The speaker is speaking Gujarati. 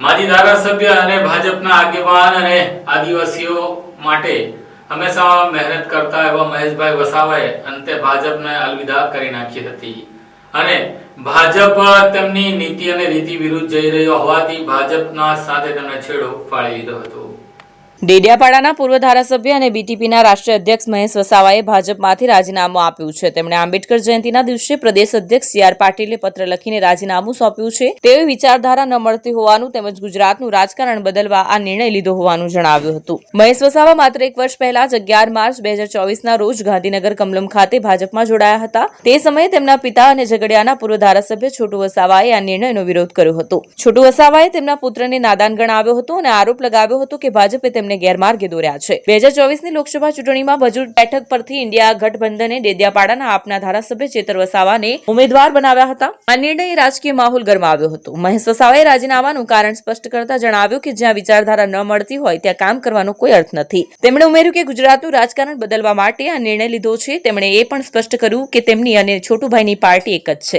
માજી ધારાસભ્ય અને ભાજપના આગેવાન અને આદિવાસીઓ માટે હંમેશા મહેનત કરતા એવા મહેશભાઈ વસાવાએ અંતે ભાજપને અલવિદા કરી નાખી હતી. અને ભાજપ તેમની નીતિ અને રીતિ વિરુદ્ધ જઈ રહ્યો હોવાથી ભાજપના સાથે તેમણે છેડો ફાળી લીધો હતો. ડેડિયાપાડાના પૂર્વ ધારાસભ્ય અને બીટીપીના રાષ્ટ્રીય અધ્યક્ષ મહેશ વસાવાએ ભાજપમાંથી રાજીનામું આપ્યું છે. તેમણે આંબેડકર જયંતિના દિવસે પ્રદેશ અધ્યક્ષ સી આર પાટીલે પત્ર લખીને રાજીનામું સોંપ્યું છે. તેવી વિચારધારા ન મળતી હોવાનું તેમજ ગુજરાતનું રાજકારણ બદલવા આ નિર્ણય લીધો હોવાનું જણાવ્યું હતું. મહેશ વસાવા માત્ર એક વર્ષ પહેલા જ અગિયાર માર્ચ બે હજાર ચોવીસના રોજ ગાંધીનગર કમલમ ખાતે ભાજપમાં જોડાયા હતા. તે સમયે તેમના પિતા અને ઝઘડિયાના પૂર્વ ધારાસભ્ય છોટુ વસાવાએ આ નિર્ણયનો વિરોધ કર્યો હતો. છોટુ વસાવાએ તેમના પુત્રને નાદાન ગણાવ્યો હતો અને આરોપ લગાવ્યો હતો કે ભાજપે તેમને ગેરમાર્ગે દોર્યા છે. બે હજાર ચોવીસની લોકસભા ચૂંટણીમાં ભજૂર બેઠક પરથી ઇન્ડિયા ગઠબંધને ડેડિયાપાડાના આપના ધારાસભ્ય ચેતર વસાવાને ઉમેદવાર બનાવ્યા હતા. આ નિર્ણય રાજકીય માહોલ ગરમાવ્યો હતો. મહેશ વસાવાએ રાજીનામાનું કારણ સ્પષ્ટ કરતા જણાવ્યું કે જ્યાં વિચારધારા ન મળતી હોય ત્યાં કામ કરવાનો કોઈ અર્થ નથી. તેમણે ઉમેર્યું કે ગુજરાતનું રાજકારણ બદલવા માટે આ નિર્ણય લીધો છે. તેમણે એ પણ સ્પષ્ટ કર્યું કે તેમની અને છોટુભાઈની પાર્ટી એક જ છે.